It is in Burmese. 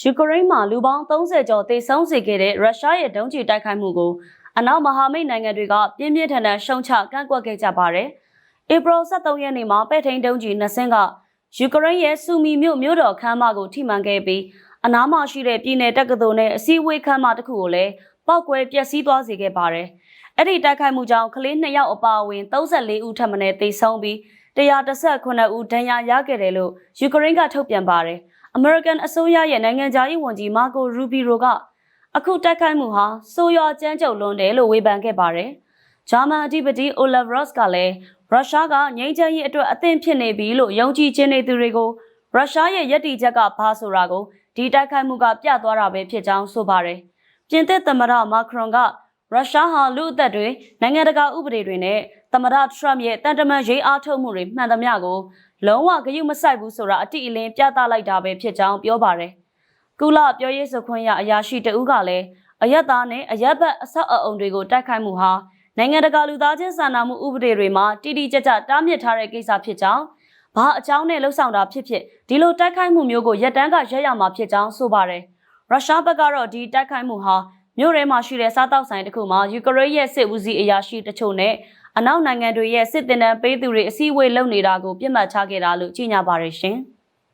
ယူကရိန်းမှာလူပေါင်း30ကျော်သေဆုံးစေခဲ့တဲ့ရုရှားရဲ့ဒုံးကျည်တိုက်ခိုက်မှုကိုအနောက်မဟာမိတ်နိုင်ငံတွေကပြင်းပြင်းထန်ထန်ရှုံချကန့်ကွက်ခဲ့ကြပါတယ်။ဧပြီ23ရက်နေ့မှာပဲ့ထိန်ဒုံးကျည်နှစ်စင်းကယူကရိန်းရဲ့စူမီမြို့မြို့တော်ခမ်းမကိုထိမှန်ခဲ့ပြီးအနားမှာရှိတဲ့ပြည်내တက္ကသိုလ်နဲ့အစည်းအဝေးခမ်းမတစ်ခုကိုလည်းပောက်ကွဲပျက်စီးသွားစေခဲ့ပါတယ်။အဲ့ဒီတိုက်ခိုက်မှုကြောင့်ကလေး2ယောက်အပါအဝင်34ဦးထပ်မံသေဆုံးပြီး118ဦးဒဏ်ရာရခဲ့တယ်လို့ယူကရိန်းကထုတ်ပြန်ပါတယ်။ American အစိုးရရဲ့နိုင်ငံခြားရေးဝန်ကြီးမာကိုရူဘီရိုကအခုတိုက်ခိုက်မှုဟာဆိုးရွားကြမ်းကြုတ်လွန်းတယ်လို့ဝေဖန်ခဲ့ပါတယ်။ဂျာမန်အဓိပတိအိုလာဗရော့စ်ကလည်းရုရှားကငြိမ်းချမ်းရေးအတွက်အသင့်ဖြစ်နေပြီလို့ယုံကြည်ခြင်းနေသူတွေကိုရုရှားရဲ့ယက်တီချက်ကဘာဆိုတာကိုဒီတိုက်ခိုက်မှုကပြသွားတာပဲဖြစ်ကြောင်းဆိုပါတယ်။ပြင်သစ်သမ္မတမာခရွန်က ရုရှားဟာလူအသက်တွေနိုင်ငံတကာဥပဒေတွေနဲ့သမ္မတထရမ့်ရဲ့တန်တမန်ရေးအားထုတ်မှုတွေမှန်သမျှကိုလုံးဝဂရုမစိုက်ဘူးဆိုတာအတိအလင်းပြသလိုက်တာပဲဖြစ်ကြောင်းပြောပါတယ်။ကုလပြောရေးဆိုခွင့်ရအရာရှိတဦးကလည်းအယက်သားနဲ့အယက်ဘက်အဆောက်အအုံတွေကိုတိုက်ခိုက်မှုဟာနိုင်ငံတကာလူသားချင်းစာနာမှုဥပဒေတွေမှာတိတိကျကျတားမြစ်ထားတဲ့ကိစ္စဖြစ်ကြောင်းဘာအကြောင်းနဲ့လှုပ်ဆောင်တာဖြစ်ဖြစ်ဒီလိုတိုက်ခိုက်မှုမျိုးကိုရက်တန်းကရက်ရမှာဖြစ်ကြောင်းဆိုပါတယ်။ရုရှားဘက်ကတော့ဒီတိုက်ခိုက်မှုဟာ မြို့ထဲမှာရှိတဲ့စားတောက်ဆိုင်တစ်ခုမှာယူကရိန်းရဲ့စစ်ဦးစီးအရာရှိတချို့နဲ့အနောက်နိုင်ငံတွေရဲ့စစ်တင်တန်းပေးသူတွေအစည်းအဝေးလုပ်နေတာကိုပြစ်မှတ်ချခဲ့တာလို့ကြေညာပါရရှင်။